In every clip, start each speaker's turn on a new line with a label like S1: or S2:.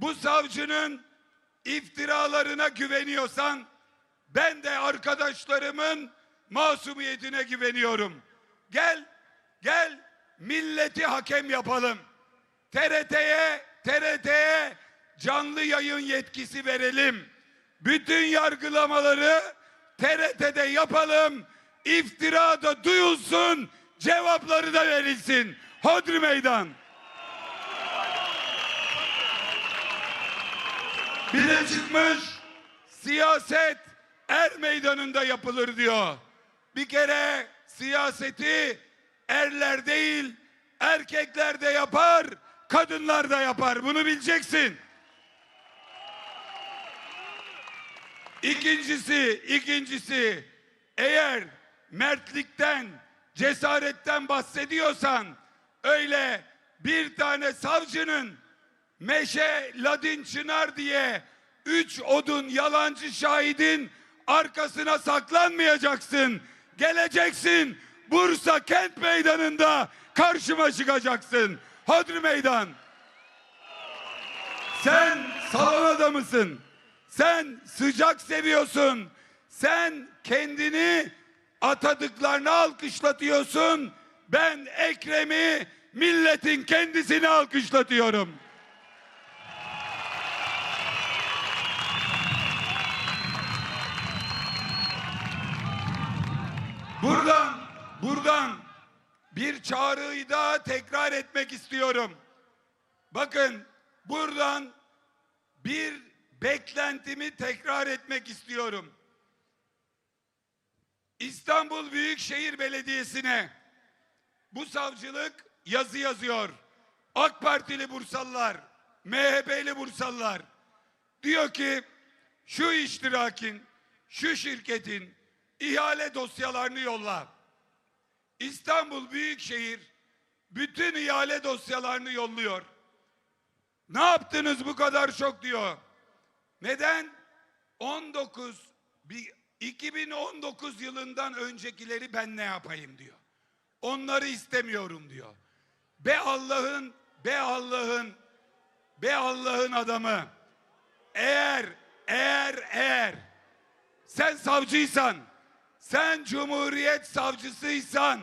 S1: bu savcının iftiralarına güveniyorsan ben de arkadaşlarımın masumiyetine güveniyorum. Gel, gel milleti hakem yapalım. TRT'ye, TRT'ye canlı yayın yetkisi verelim. Bütün yargılamaları TRT'de yapalım. İftira da duyulsun, cevapları da verilsin. Hodri meydan. Bir çıkmış siyaset er meydanında yapılır diyor. Bir kere siyaseti erler değil erkekler de yapar, kadınlar da yapar. Bunu bileceksin. İkincisi, ikincisi eğer mertlikten, cesaretten bahsediyorsan öyle bir tane savcının Meşe Ladin Çınar diye üç odun yalancı şahidin arkasına saklanmayacaksın. Geleceksin Bursa kent meydanında karşıma çıkacaksın. Hodri meydan. Sen salon adamısın. Sen sıcak seviyorsun. Sen kendini atadıklarını alkışlatıyorsun. Ben Ekrem'i milletin kendisini alkışlatıyorum. Buradan, buradan bir çağrıyı daha tekrar etmek istiyorum. Bakın buradan bir beklentimi tekrar etmek istiyorum. İstanbul Büyükşehir Belediyesi'ne bu savcılık yazı yazıyor. AK Partili Bursalılar, MHP'li Bursalılar diyor ki şu iştirakin, şu şirketin ihale dosyalarını yolla. İstanbul Büyükşehir bütün ihale dosyalarını yolluyor. Ne yaptınız bu kadar çok diyor. Neden? 19 bir 2019 yılından öncekileri ben ne yapayım diyor. Onları istemiyorum diyor. Be Allah'ın be Allah'ın be Allah'ın adamı. Eğer eğer eğer sen savcıysan, sen cumhuriyet savcısıysan,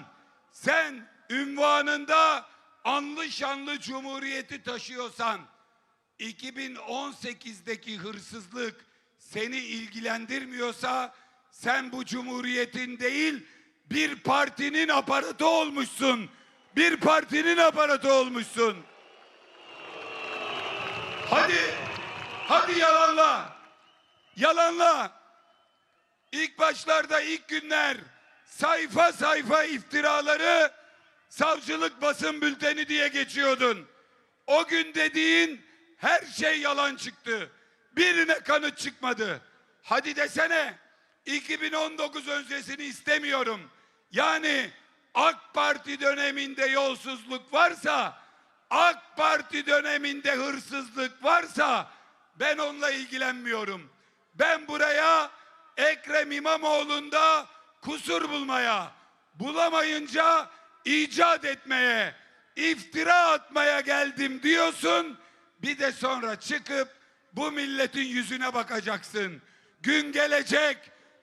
S1: sen ünvanında anlı şanlı cumhuriyeti taşıyorsan, 2018'deki hırsızlık seni ilgilendirmiyorsa, sen bu cumhuriyetin değil, bir partinin aparatı olmuşsun. Bir partinin aparatı olmuşsun. Hadi, hadi yalanla. Yalanla. İlk başlarda ilk günler sayfa sayfa iftiraları savcılık basın bülteni diye geçiyordun. O gün dediğin her şey yalan çıktı. Birine kanıt çıkmadı. Hadi desene 2019 öncesini istemiyorum. Yani AK Parti döneminde yolsuzluk varsa, AK Parti döneminde hırsızlık varsa ben onunla ilgilenmiyorum. Ben buraya Ekrem İmamoğlu'nda kusur bulmaya, bulamayınca icat etmeye, iftira atmaya geldim diyorsun. Bir de sonra çıkıp bu milletin yüzüne bakacaksın. Gün gelecek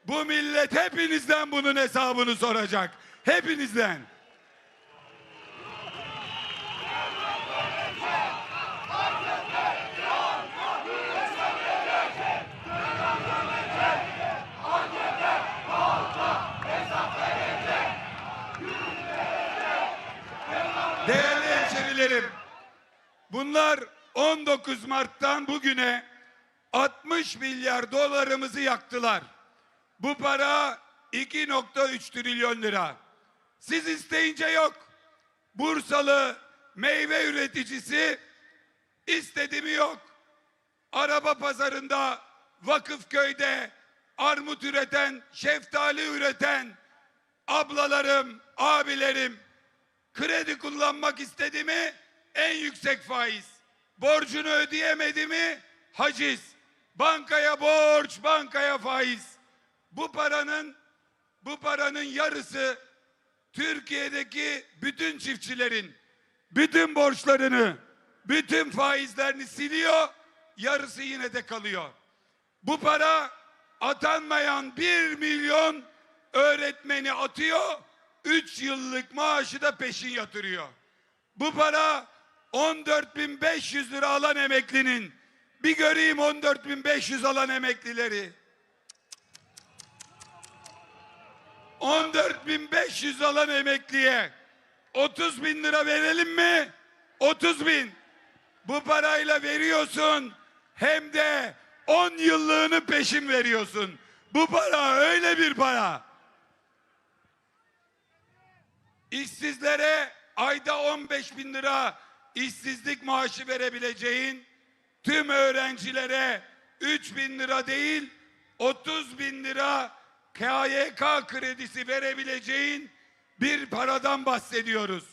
S1: bu millet hepinizden bunun hesabını soracak. Hepinizden. Bunlar 19 Mart'tan bugüne 60 milyar dolarımızı yaktılar. Bu para 2.3 trilyon lira. Siz isteyince yok. Bursalı meyve üreticisi istedi yok. Araba pazarında, Vakıfköy'de armut üreten, şeftali üreten ablalarım, abilerim kredi kullanmak istedi mi en yüksek faiz. Borcunu ödeyemedi mi haciz. Bankaya borç, bankaya faiz. Bu paranın bu paranın yarısı Türkiye'deki bütün çiftçilerin bütün borçlarını, bütün faizlerini siliyor. yarısı yine de kalıyor. Bu para atanmayan bir milyon öğretmeni atıyor, üç yıllık maaşı da peşin yatırıyor. Bu para 14.500 lira alan emeklinin, bir göreyim 14.500 alan emeklileri. 14.500 alan emekliye 30 bin lira verelim mi? 30 bin. Bu parayla veriyorsun hem de 10 yıllığını peşin veriyorsun. Bu para öyle bir para. İşsizlere ayda 15 bin lira işsizlik maaşı verebileceğin, tüm öğrencilere 3 bin lira değil 30 bin lira KYK kredisi verebileceğin bir paradan bahsediyoruz.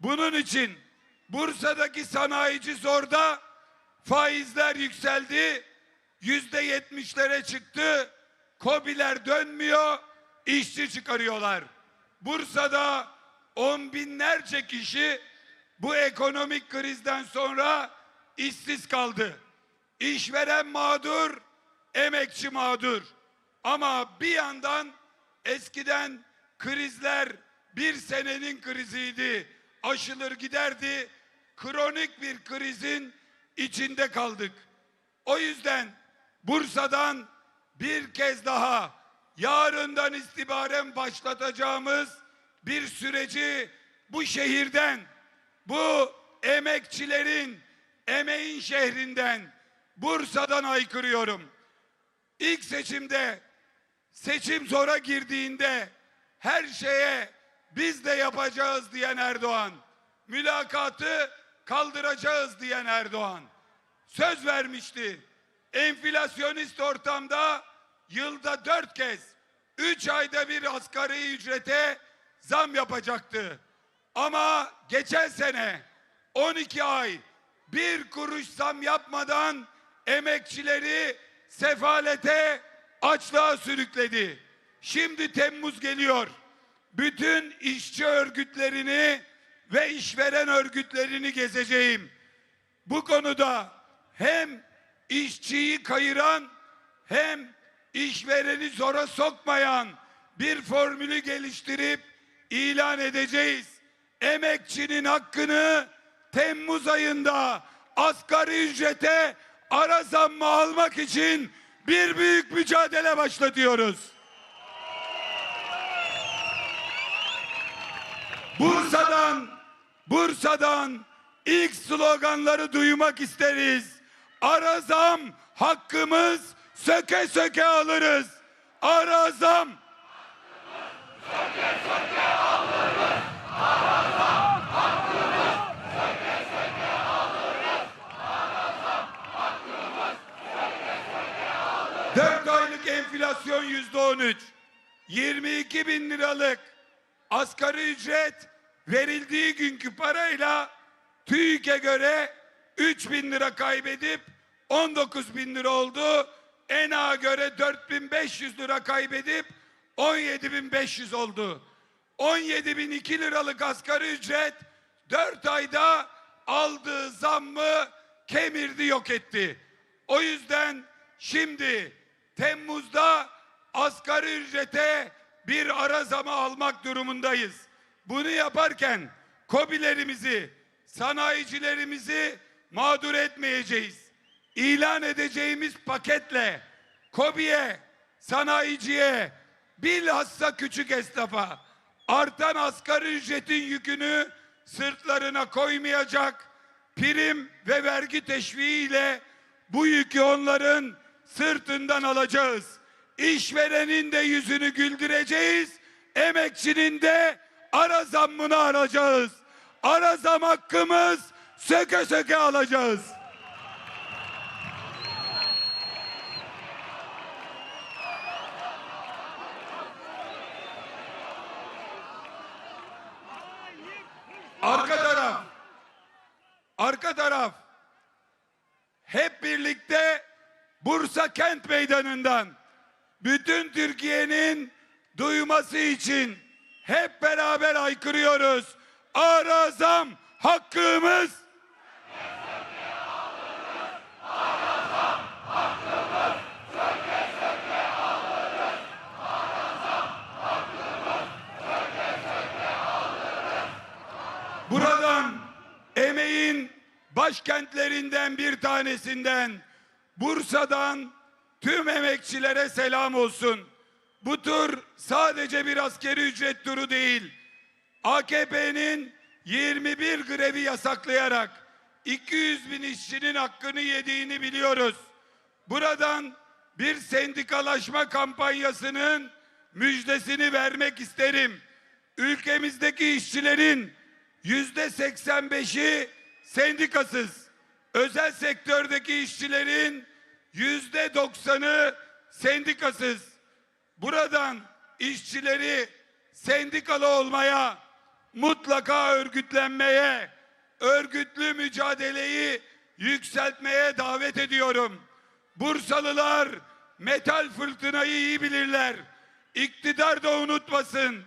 S1: Bunun için Bursa'daki sanayici zorda faizler yükseldi, yüzde yetmişlere çıktı, kobiler dönmüyor, işçi çıkarıyorlar. Bursa'da on binlerce kişi bu ekonomik krizden sonra işsiz kaldı. İşveren mağdur, emekçi mağdur. Ama bir yandan eskiden krizler bir senenin kriziydi. Aşılır giderdi. Kronik bir krizin içinde kaldık. O yüzden Bursa'dan bir kez daha yarından itibaren başlatacağımız bir süreci bu şehirden, bu emekçilerin, emeğin şehrinden, Bursa'dan aykırıyorum. İlk seçimde seçim zora girdiğinde her şeye biz de yapacağız diyen Erdoğan, mülakatı kaldıracağız diyen Erdoğan söz vermişti. Enflasyonist ortamda yılda dört kez, üç ayda bir asgari ücrete zam yapacaktı. Ama geçen sene 12 ay bir kuruş zam yapmadan emekçileri sefalete, açlığa sürükledi. Şimdi Temmuz geliyor. Bütün işçi örgütlerini ve işveren örgütlerini gezeceğim. Bu konuda hem işçiyi kayıran hem işvereni zora sokmayan bir formülü geliştirip ilan edeceğiz. Emekçinin hakkını Temmuz ayında asgari ücrete ara zammı almak için bir büyük mücadele başlatıyoruz. Bursa'dan Bursa'dan ilk sloganları duymak isteriz. Ara zam hakkımız söke söke alırız. Ara zam Dört enflasyon yüzde on üç. 22 bin liralık asgari ücret verildiği günkü parayla TÜİK'e göre 3 bin lira kaybedip 19 bin lira oldu. ENA göre 4500 lira kaybedip 17.500 oldu. 17.002 liralık asgari ücret 4 ayda aldığı zammı kemirdi yok etti. O yüzden şimdi Temmuz'da asgari ücrete bir ara zamı almak durumundayız. Bunu yaparken kobilerimizi, sanayicilerimizi mağdur etmeyeceğiz. İlan edeceğimiz paketle kobiye, sanayiciye, bilhassa küçük esnafa artan asgari ücretin yükünü sırtlarına koymayacak prim ve vergi teşviğiyle bu yükü onların sırtından alacağız. İşverenin de yüzünü güldüreceğiz. Emekçinin de ara zammını alacağız. Ara zam hakkımız söke söke alacağız. kent meydanından bütün Türkiye'nin duyması için hep beraber haykırıyoruz. Arazam hakkımız. Buradan emeğin başkentlerinden bir tanesinden Bursa'dan tüm emekçilere selam olsun. Bu tur sadece bir askeri ücret turu değil. AKP'nin 21 grevi yasaklayarak 200 bin işçinin hakkını yediğini biliyoruz. Buradan bir sendikalaşma kampanyasının müjdesini vermek isterim. Ülkemizdeki işçilerin yüzde 85'i sendikasız. Özel sektördeki işçilerin yüzde 90'ı sendikasız. Buradan işçileri sendikalı olmaya, mutlaka örgütlenmeye, örgütlü mücadeleyi yükseltmeye davet ediyorum. Bursalılar metal fırtınayı iyi bilirler. İktidar da unutmasın.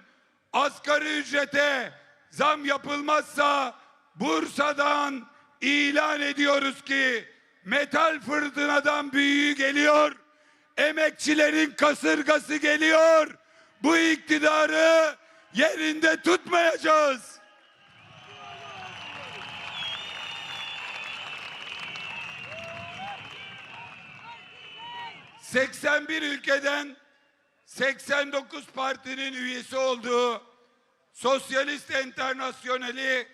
S1: Asgari ücrete zam yapılmazsa Bursa'dan ilan ediyoruz ki metal fırtınadan büyüğü geliyor. Emekçilerin kasırgası geliyor. Bu iktidarı yerinde tutmayacağız. ...81 ülkeden 89 partinin üyesi olduğu Sosyalist Enternasyoneli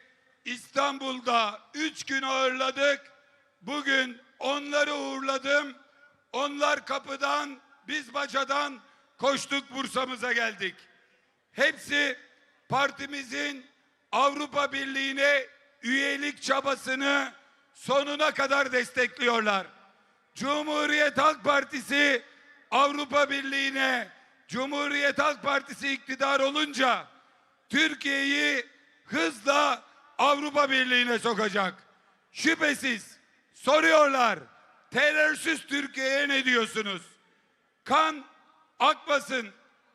S1: İstanbul'da 3 gün ağırladık. Bugün onları uğurladım. Onlar kapıdan, biz bacadan koştuk Bursa'mıza geldik. Hepsi partimizin Avrupa Birliği'ne üyelik çabasını sonuna kadar destekliyorlar. Cumhuriyet Halk Partisi Avrupa Birliği'ne Cumhuriyet Halk Partisi iktidar olunca Türkiye'yi hızla Avrupa Birliği'ne sokacak. Şüphesiz soruyorlar. Terörsüz Türkiye'ye ne diyorsunuz? Kan akmasın,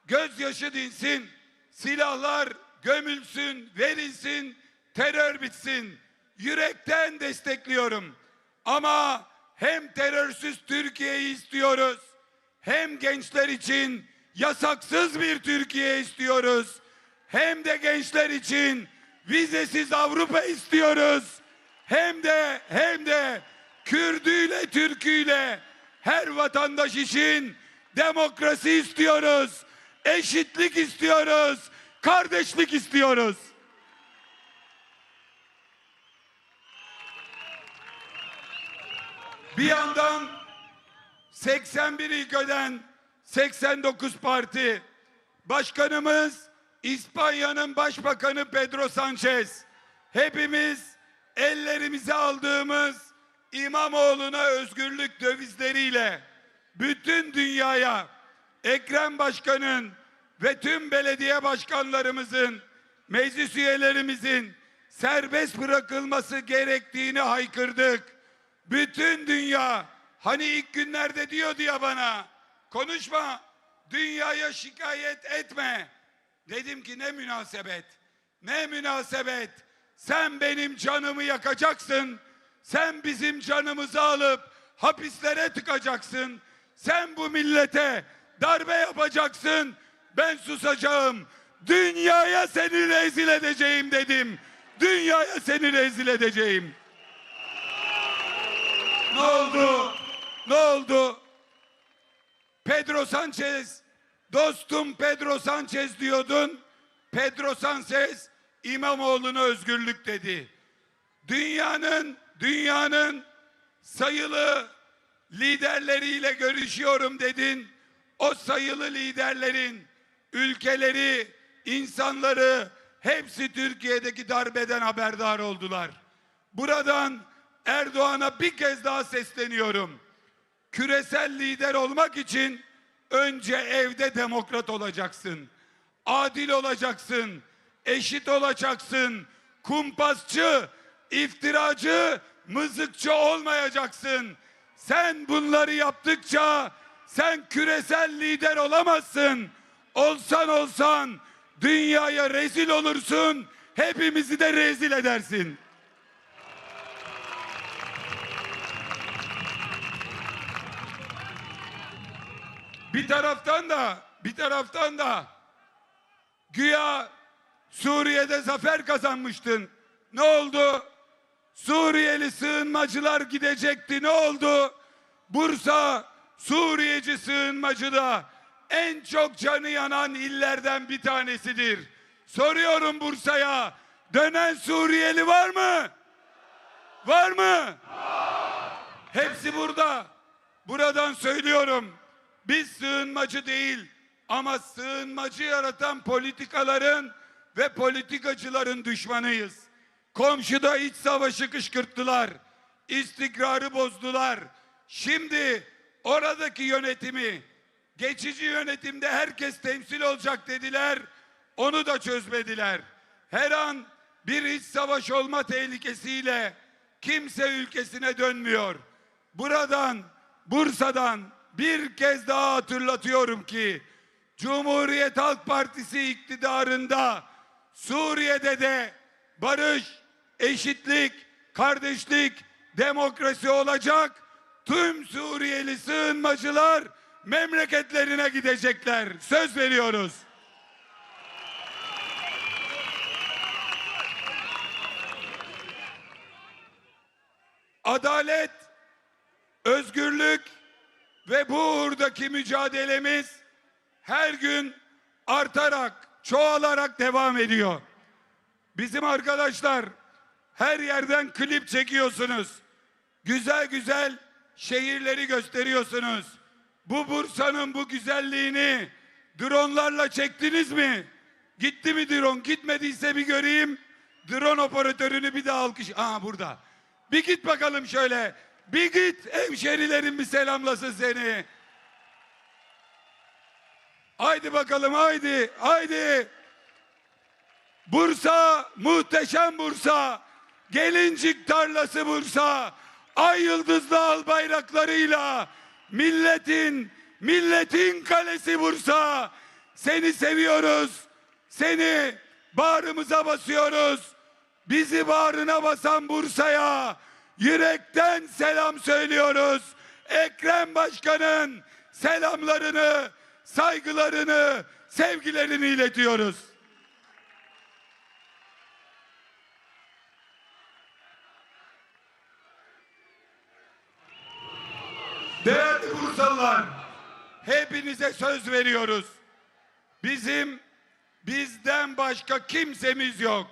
S1: gözyaşı dinsin, silahlar gömülsün, verilsin, terör bitsin. Yürekten destekliyorum. Ama hem terörsüz Türkiye'yi istiyoruz, hem gençler için yasaksız bir Türkiye istiyoruz. Hem de gençler için vizesiz Avrupa istiyoruz. Hem de hem de Kürdüyle Türküyle her vatandaş için demokrasi istiyoruz. Eşitlik istiyoruz. Kardeşlik istiyoruz. Bir yandan 81 ülkeden 89 parti başkanımız İspanya'nın başbakanı Pedro Sanchez hepimiz ellerimize aldığımız İmamoğlu'na özgürlük dövizleriyle bütün dünyaya Ekrem Başkan'ın ve tüm belediye başkanlarımızın, meclis üyelerimizin serbest bırakılması gerektiğini haykırdık. Bütün dünya hani ilk günlerde diyordu ya bana konuşma dünyaya şikayet etme. Dedim ki ne münasebet ne münasebet sen benim canımı yakacaksın sen bizim canımızı alıp hapislere tıkacaksın sen bu millete darbe yapacaksın ben susacağım dünyaya seni rezil edeceğim dedim dünyaya seni rezil edeceğim ne oldu? Ne oldu? Pedro Sanchez, dostum Pedro Sanchez diyordun. Pedro Sanchez İmamoğlu'na özgürlük dedi. Dünyanın, dünyanın sayılı liderleriyle görüşüyorum dedin. O sayılı liderlerin ülkeleri, insanları hepsi Türkiye'deki darbeden haberdar oldular. Buradan Erdoğan'a bir kez daha sesleniyorum. Küresel lider olmak için önce evde demokrat olacaksın. Adil olacaksın. Eşit olacaksın. Kumpasçı, iftiracı, mızıkçı olmayacaksın. Sen bunları yaptıkça sen küresel lider olamazsın. Olsan olsan dünyaya rezil olursun. Hepimizi de rezil edersin. Bir taraftan da bir taraftan da güya Suriye'de zafer kazanmıştın. Ne oldu? Suriyeli sığınmacılar gidecekti. Ne oldu? Bursa Suriyeci sığınmacıda en çok canı yanan illerden bir tanesidir. Soruyorum Bursa'ya dönen Suriyeli var mı? Var mı? Hepsi burada. Buradan söylüyorum. Biz sığınmacı değil ama sığınmacı yaratan politikaların ve politikacıların düşmanıyız. Komşuda iç savaşı kışkırttılar. İstikrarı bozdular. Şimdi oradaki yönetimi geçici yönetimde herkes temsil olacak dediler. Onu da çözmediler. Her an bir iç savaş olma tehlikesiyle kimse ülkesine dönmüyor. Buradan Bursa'dan bir kez daha hatırlatıyorum ki Cumhuriyet Halk Partisi iktidarında Suriye'de de barış, eşitlik, kardeşlik, demokrasi olacak. Tüm Suriyeli sığınmacılar memleketlerine gidecekler. Söz veriyoruz. Adalet, özgürlük ve bu uğurdaki mücadelemiz her gün artarak, çoğalarak devam ediyor. Bizim arkadaşlar her yerden klip çekiyorsunuz. Güzel güzel şehirleri gösteriyorsunuz. Bu Bursa'nın bu güzelliğini dronlarla çektiniz mi? Gitti mi drone? Gitmediyse bir göreyim. Drone operatörünü bir daha alkış. Aa burada. Bir git bakalım şöyle. Bir git hemşerilerin bir selamlasın seni. Haydi bakalım haydi haydi. Bursa muhteşem Bursa. Gelincik tarlası Bursa. Ay yıldızlı al bayraklarıyla milletin milletin kalesi Bursa. Seni seviyoruz. Seni bağrımıza basıyoruz. Bizi bağrına basan Bursa'ya yürekten selam söylüyoruz. Ekrem Başkan'ın selamlarını, saygılarını, sevgilerini iletiyoruz. Değerli Bursalılar, hepinize söz veriyoruz. Bizim bizden başka kimsemiz yok.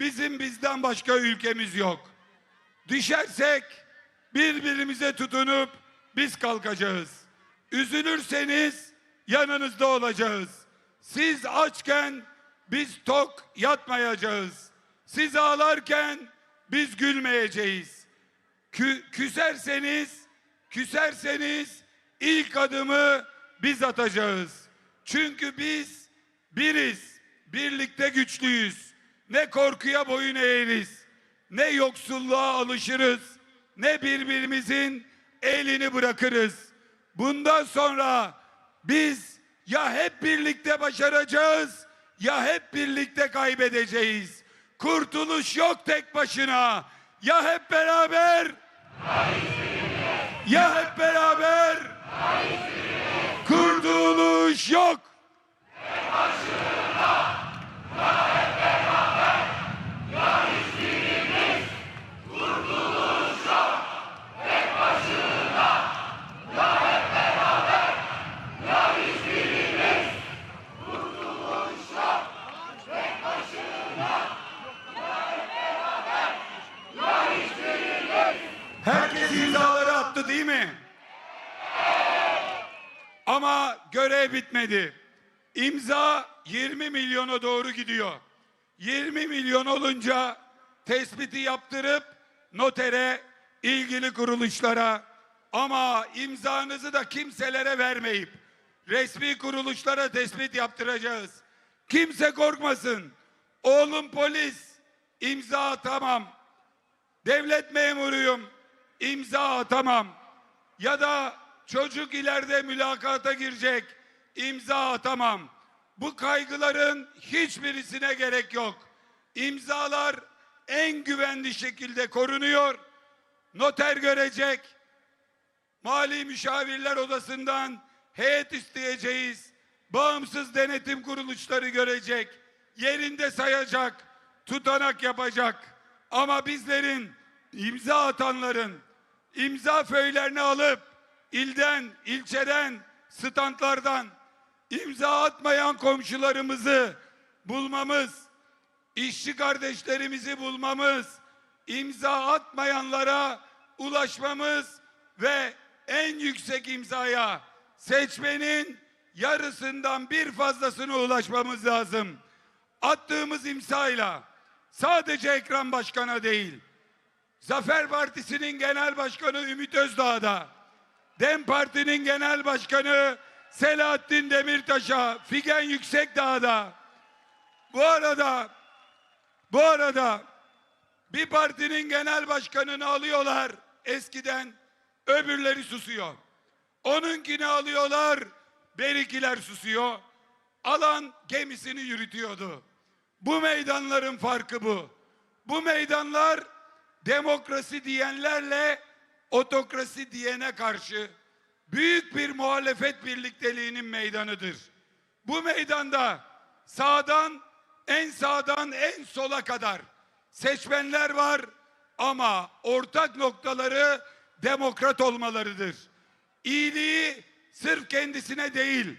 S1: Bizim bizden başka ülkemiz yok. Düşersek birbirimize tutunup biz kalkacağız. Üzülürseniz yanınızda olacağız. Siz açken biz tok yatmayacağız. Siz ağlarken biz gülmeyeceğiz. Kü- küserseniz, küserseniz ilk adımı biz atacağız. Çünkü biz biriz, birlikte güçlüyüz. Ne korkuya boyun eğeriz, ne yoksulluğa alışırız, ne birbirimizin elini bırakırız. Bundan sonra biz ya hep birlikte başaracağız ya hep birlikte kaybedeceğiz. Kurtuluş yok tek başına. Ya hep beraber ya hep beraber kurtuluş yok. Herkes attı değil mi? Ama görev bitmedi. İmza 20 milyona doğru gidiyor. 20 milyon olunca tespiti yaptırıp notere, ilgili kuruluşlara ama imzanızı da kimselere vermeyip resmi kuruluşlara tespit yaptıracağız. Kimse korkmasın. Oğlum polis, imza tamam. Devlet memuruyum, imza atamam. Ya da çocuk ileride mülakata girecek, imza atamam. Bu kaygıların hiçbirisine gerek yok. İmzalar en güvenli şekilde korunuyor. Noter görecek. Mali Müşavirler Odası'ndan heyet isteyeceğiz. Bağımsız denetim kuruluşları görecek. Yerinde sayacak. Tutanak yapacak. Ama bizlerin imza atanların imza föylerini alıp ilden, ilçeden, standlardan imza atmayan komşularımızı bulmamız, işçi kardeşlerimizi bulmamız, imza atmayanlara ulaşmamız ve en yüksek imzaya seçmenin yarısından bir fazlasına ulaşmamız lazım. Attığımız imzayla sadece Ekrem Başkan'a değil, Zafer Partisi'nin genel başkanı Ümit Özdağ'da, DEM Parti'nin genel başkanı Selahattin Demirtaş'a, Figen Yüksekdağ'da, bu arada bu arada bir partinin genel başkanını alıyorlar eskiden öbürleri susuyor. Onunkini alıyorlar berikiler susuyor. Alan gemisini yürütüyordu. Bu meydanların farkı bu. Bu meydanlar demokrasi diyenlerle otokrasi diyene karşı büyük bir muhalefet birlikteliğinin meydanıdır. Bu meydanda sağdan en sağdan en sola kadar seçmenler var ama ortak noktaları demokrat olmalarıdır. İyiliği sırf kendisine değil,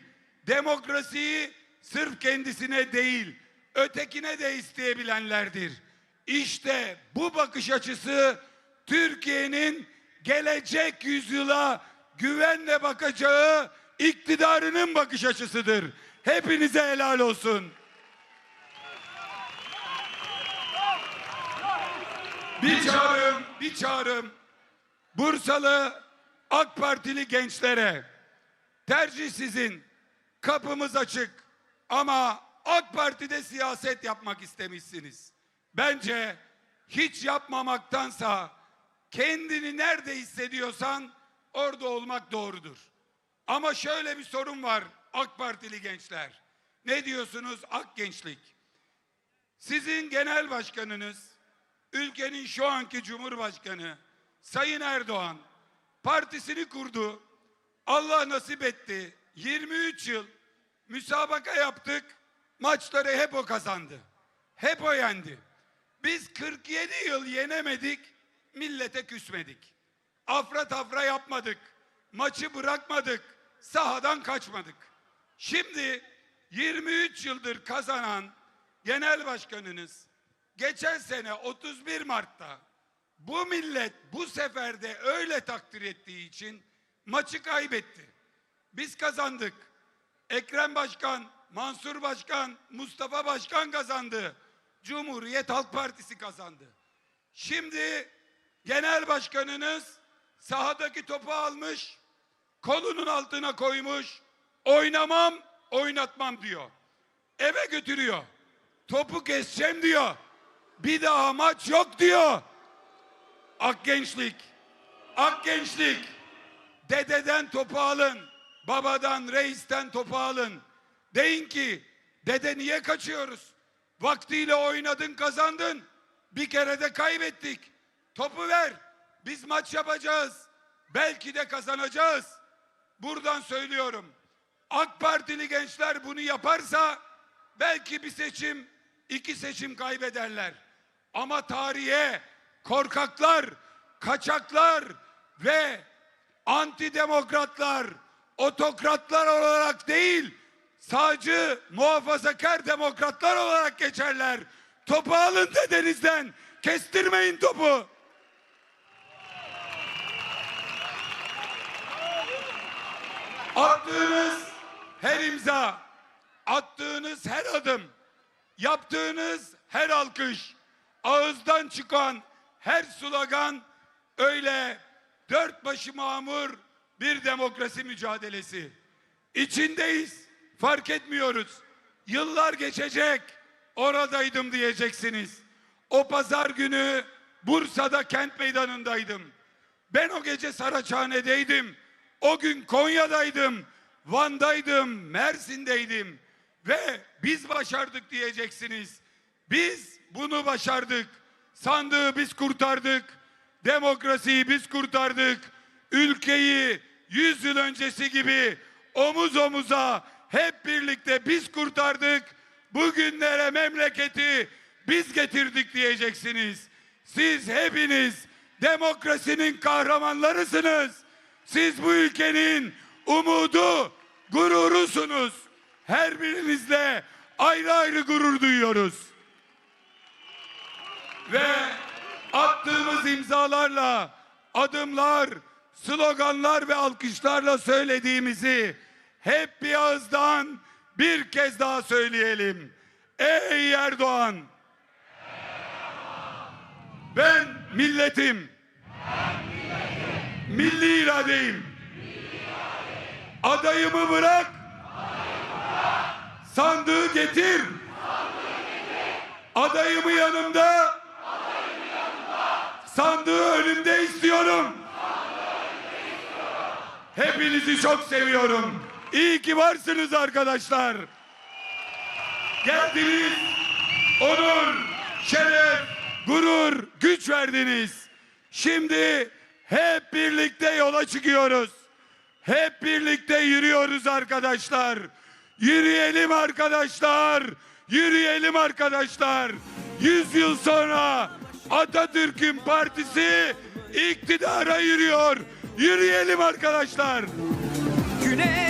S1: demokrasiyi sırf kendisine değil, ötekine de isteyebilenlerdir. İşte bu bakış açısı Türkiye'nin gelecek yüzyıla güvenle bakacağı iktidarının bakış açısıdır. Hepinize helal olsun. Bir çağrım, bir çağrım. Bursalı AK Partili gençlere tercih sizin. Kapımız açık. Ama AK Parti'de siyaset yapmak istemişsiniz. Bence hiç yapmamaktansa kendini nerede hissediyorsan orada olmak doğrudur. Ama şöyle bir sorun var AK Partili gençler. Ne diyorsunuz AK gençlik? Sizin genel başkanınız, ülkenin şu anki cumhurbaşkanı Sayın Erdoğan partisini kurdu. Allah nasip etti. 23 yıl müsabaka yaptık. Maçları hep o kazandı. Hep o yendi. Biz 47 yıl yenemedik. Millete küsmedik. Afra tafra yapmadık. Maçı bırakmadık. Sahadan kaçmadık. Şimdi 23 yıldır kazanan genel başkanınız geçen sene 31 Mart'ta bu millet bu sefer de öyle takdir ettiği için maçı kaybetti. Biz kazandık. Ekrem Başkan, Mansur Başkan, Mustafa Başkan kazandı. Cumhuriyet Halk Partisi kazandı. Şimdi genel başkanınız sahadaki topu almış, kolunun altına koymuş, oynamam, oynatmam diyor. Eve götürüyor. Topu keseceğim diyor. Bir daha maç yok diyor. Ak gençlik, ak gençlik. Dededen topu alın, babadan, reisten topu alın. Deyin ki, dede niye kaçıyoruz? Vaktiyle oynadın, kazandın. Bir kere de kaybettik. Topu ver. Biz maç yapacağız. Belki de kazanacağız. Buradan söylüyorum. AK Partili gençler bunu yaparsa belki bir seçim, iki seçim kaybederler. Ama tarihe korkaklar, kaçaklar ve antidemokratlar, otokratlar olarak değil, sağcı, muhafazakar demokratlar olarak geçerler. Topu alın dedenizden, kestirmeyin topu. Attığınız her imza, attığınız her adım, yaptığınız her alkış, ağızdan çıkan her slogan öyle dört başı mamur bir demokrasi mücadelesi. İçindeyiz, fark etmiyoruz. Yıllar geçecek, oradaydım diyeceksiniz. O pazar günü Bursa'da kent meydanındaydım. Ben o gece Saraçhane'deydim. O gün Konya'daydım, Van'daydım, Mersin'deydim. Ve biz başardık diyeceksiniz. Biz bunu başardık. Sandığı biz kurtardık. Demokrasiyi biz kurtardık. Ülkeyi 100 yıl öncesi gibi omuz omuza hep birlikte biz kurtardık. Bugünlere memleketi biz getirdik diyeceksiniz. Siz hepiniz demokrasinin kahramanlarısınız. Siz bu ülkenin umudu, gururusunuz. Her birinizle ayrı ayrı gurur duyuyoruz. Ve attığımız imzalarla, adımlar, sloganlar ve alkışlarla söylediğimizi hep bir ağızdan bir kez daha söyleyelim. Ey Erdoğan! Ben milletim. Milli iradeyim. Adayımı bırak. Sandığı getir. Adayımı yanımda. Sandığı önümde istiyorum. Hepinizi çok seviyorum. İyi ki varsınız arkadaşlar. Geldiniz. Onur, şeref, gurur, güç verdiniz. Şimdi hep birlikte yola çıkıyoruz. Hep birlikte yürüyoruz arkadaşlar. Yürüyelim arkadaşlar. Yürüyelim arkadaşlar. Yüz yıl sonra Atatürk'ün partisi iktidara yürüyor. Yürüyelim arkadaşlar.
S2: Güneş